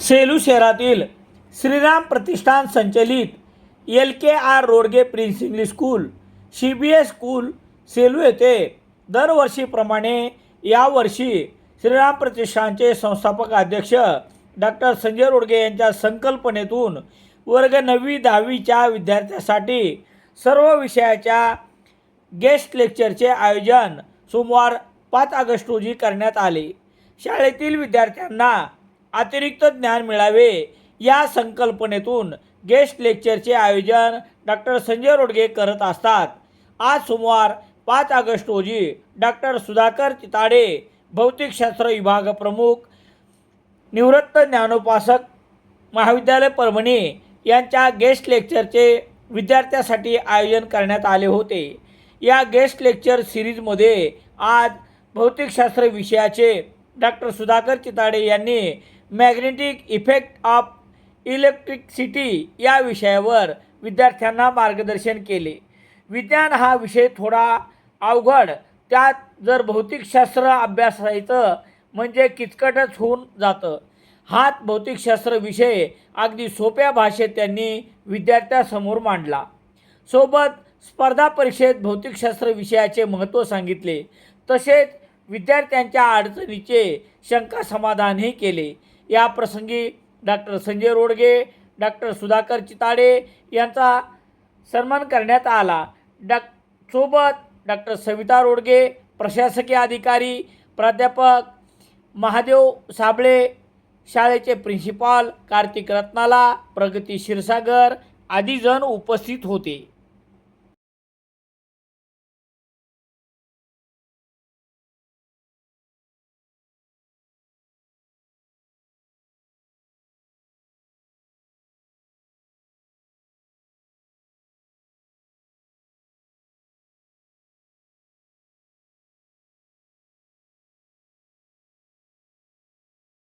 सेलू शहरातील श्रीराम प्रतिष्ठान संचलित L K R Rodge prince English school C B S school Selu येथे दरवर्षीप्रमाणे यावर्षी श्रीराम प्रतिष्ठानचे संस्थापक अध्यक्ष डॉक्टर संजय रोडगे यांच्या संकल्पनेतून वर्ग नववी दहावीच्या विद्यार्थ्यांसाठी सर्व विषयाच्या गेस्ट लेक्चरचे आयोजन सोमवार पाच ऑगस्ट रोजी करण्यात आले. शाळेतील विद्यार्थ्यांना अतिरिक्त ज्ञान मिळावे. या संकल्पनेतून गेस्ट लेक्चरचे आयोजन डॉक्टर संजय रोडगे करत असतात. आज सोमवार पाच ऑगस्ट रोजी डॉक्टर सुधाकर चिताडे भौतिकशास्त्र विभाग प्रमुख निवृत्त ज्ञानोपासक महाविद्यालय परभणी यांच्या गेस्ट लेक्चरचे विद्यार्थ्यासाठी आयोजन करण्यात आले होते. या गेस्ट लेक्चर सिरीजमध्ये आज भौतिकशास्त्र विषयाचे डॉक्टर सुधाकर चिताडे यांनी मॅग्नेटिक इफेक्ट ऑफ इलेक्ट्रिसिटी या विषयावर विद्यार्थ्यांना मार्गदर्शन केले. विज्ञान हा विषय थोडा अवघड त्यात जर भौतिकशास्त्र अभ्यासायचं म्हणजे किचकटच होऊन जातं. हात भौतिकशास्त्र विषय अगदी सोप्या भाषेत त्यांनी विद्यार्थ्यासमोर मांडला. सोबत स्पर्धा परीक्षेत भौतिकशास्त्र विषयाचे महत्त्व सांगितले. तसेच विद्यार्थ्यांच्या अडचणीचे शंका समाधानही केले. या प्रसंगी डॉक्टर संजय रोडगे डॉक्टर सुधाकर चिताडे यांचा सन्मान करण्यात आला. डॉ. सोबत डॉक्टर सविता रोडगे प्रशासकीय अधिकारी प्राध्यापक महादेव साबळे शाळेचे प्रिन्सिपाल कार्तिक रत्नाला प्रगती क्षीरसागर आदी जण उपस्थित होते.